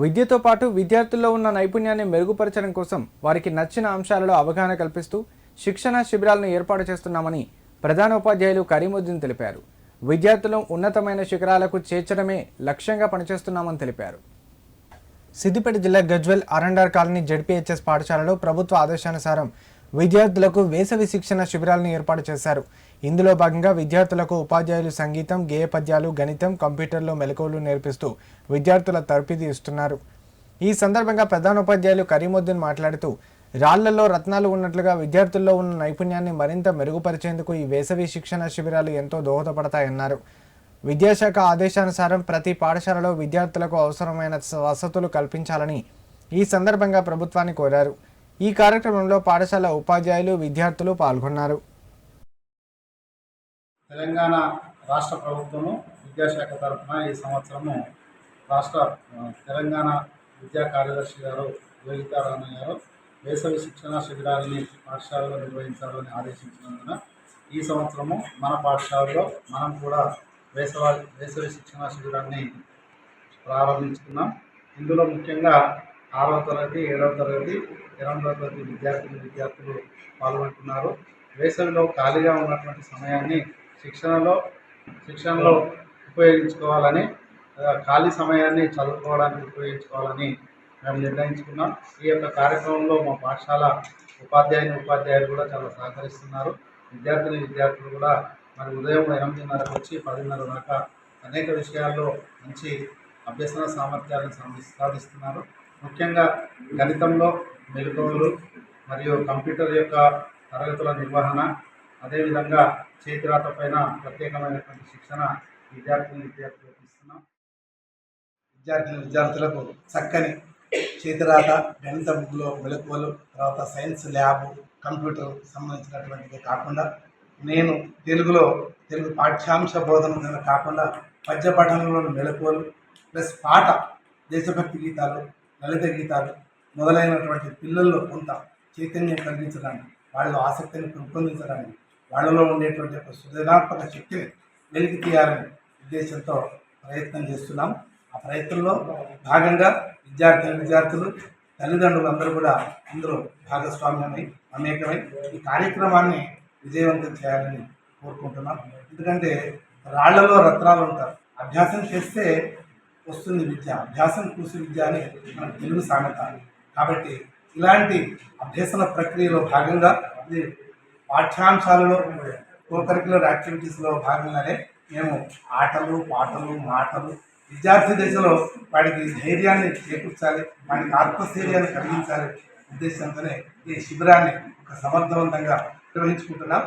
విద్యతో పాటు విద్యార్థుల్లో ఉన్న నైపుణ్యాన్ని మెరుగుపరచడం కోసం వారికి నచ్చిన అంశాలలో అవగాహన కల్పిస్తూ శిక్షణ శిబిరాలను ఏర్పాటు చేస్తున్నామని ప్రధానోపాధ్యాయులు కరీముద్దీన్ తెలిపారు. విద్యార్థులను ఉన్నతమైన శిఖరాలకు చేర్చడమే లక్ష్యంగా పనిచేస్తున్నామని తెలిపారు. సిద్దిపేట జిల్లా గజ్వెల్ అరండార్ కాలనీ జడ్పీహెచ్ఎస్ పాఠశాలలో ప్రభుత్వ ఆదేశానుసారం విద్యార్థులకు వేసవి శిక్షణ శిబిరాలను ఏర్పాటు చేశారు. ఇందులో భాగంగా విద్యార్థులకు ఉపాధ్యాయులు సంగీతం గేయ పద్యాలు గణితం కంప్యూటర్లో మెలకువలు నేర్పిస్తూ విద్యార్థుల తరపిది ఇస్తున్నారు. ఈ సందర్భంగా ప్రధానోపాధ్యాయులు కరీముద్దీన్ మాట్లాడుతూ రాళ్ళలో రత్నాలు ఉన్నట్లుగా విద్యార్థుల్లో ఉన్న నైపుణ్యాన్ని మరింత మెరుగుపరిచేందుకు ఈ వేసవి శిక్షణ శిబిరాలు ఎంతో దోహదపడతాయన్నారు. విద్యాశాఖ ఆదేశానుసారం ప్రతి పాఠశాలలో విద్యార్థులకు అవసరమైన వసతులు కల్పించాలని ఈ సందర్భంగా ప్రభుత్వాన్ని కోరారు. ఈ కార్యక్రమంలో పాఠశాల ఉపాధ్యాయులు విద్యార్థులు పాల్గొన్నారు. తెలంగాణ రాష్ట్ర ప్రభుత్వము విద్యాశాఖ తరఫున ఈ సంవత్సరము రాష్ట్ర తెలంగాణ విద్యా కార్యదర్శి గారు యోగితారాణ గారు వేసవి శిక్షణ శిబిరాలని పాఠశాలలో నిర్వహించాలని ఆదేశించినందున ఈ సంవత్సరము మన పాఠశాలలో మనం కూడా వేసవ వేసవి శిక్షణ శిబిరాన్ని ప్రారంభించుకున్నాం. ఇందులో ముఖ్యంగా ఆరవ తరగతి ఏడవ తరగతి ఎనిమిదవ తరగతి విద్యార్థులు విద్యార్థులు పాల్గొంటున్నారు. వేసవిలో ఖాళీగా ఉన్నటువంటి సమయాన్ని శిక్షణలో శిక్షణలో ఉపయోగించుకోవాలని ఖాళీ సమయాన్ని చదువుకోవడానికి ఉపయోగించుకోవాలని మేము నిర్ణయించుకున్నాం. ఈ యొక్క కార్యక్రమంలో మా పాఠశాల ఉపాధ్యాయుని ఉపాధ్యాయులు కూడా చాలా సహకరిస్తున్నారు. విద్యార్థిని విద్యార్థులు కూడా మరి ఉదయం ఎనిమిదిన్నరకు వచ్చి పదిన్నర దాకా అనేక విషయాల్లో మంచి అభ్యసన సామర్థ్యాలను సాధిస్తున్నారు. ముఖ్యంగా గణితంలో మెలకువలు మరియు కంప్యూటర్ యొక్క తరగతుల నిర్వహణ అదేవిధంగా చేతిరాత పైన ప్రత్యేకమైనటువంటి శిక్షణ విద్యార్థిని విద్యార్థులకు ఇస్తున్నాం. విద్యార్థులు విద్యార్థులకు చక్కని చేతిరాత గణితంలో మెలకువలు తర్వాత సైన్స్ ల్యాబ్ కంప్యూటర్ సంబంధించినటువంటిది కాకుండా నేను తెలుగులో తెలుగు పాఠ్యాంశ బోధన కాకుండా పద్య పఠనంలోని మెలకువలు ప్లస్ పాట దేశభక్తి గీతాలు లలిత గీతాలు మొదలైనటువంటి పిల్లల్లో కొంత చైతన్యం కలిగించడానికి వాళ్ళ ఆసక్తిని పెంపొందించడానికి వాళ్ళలో ఉండేటువంటి ఒక సృజనాత్మక శక్తిని వెలికి తీయాలని ఉద్దేశంతో ప్రయత్నం చేస్తున్నాం. ఆ ప్రయత్నంలో భాగంగా విద్యార్థులు విద్యార్థులు తల్లిదండ్రులు అందరూ కూడా అందరూ భాగస్వామ్యమై అనేకమై ఈ కార్యక్రమాన్ని విజయవంతం చేయాలని కోరుకుంటున్నాం. ఎందుకంటే రాళ్ళలో రత్నాలు ఉంటారు అభ్యాసం చేస్తే వస్తుంది విద్య. అభ్యాసం కూసి విద్య అని మన తెలుగు సామెత. కాబట్టి ఇలాంటి అభ్యసన ప్రక్రియలో భాగంగా ఇది పాఠ్యాంశాలలో కోకరికులర్ యాక్టివిటీస్లో భాగంగానే మేము ఆటలు పాటలు మాటలు విద్యార్థి దశలో వాడికి ధైర్యాన్ని చేకూర్చాలి వాడికి ఆత్మస్థైర్యాన్ని కలిగించాలి ఉద్దేశంతోనే ఈ శిబిరాన్ని ఒక సమర్థవంతంగా నిర్వహించుకుంటున్నాం.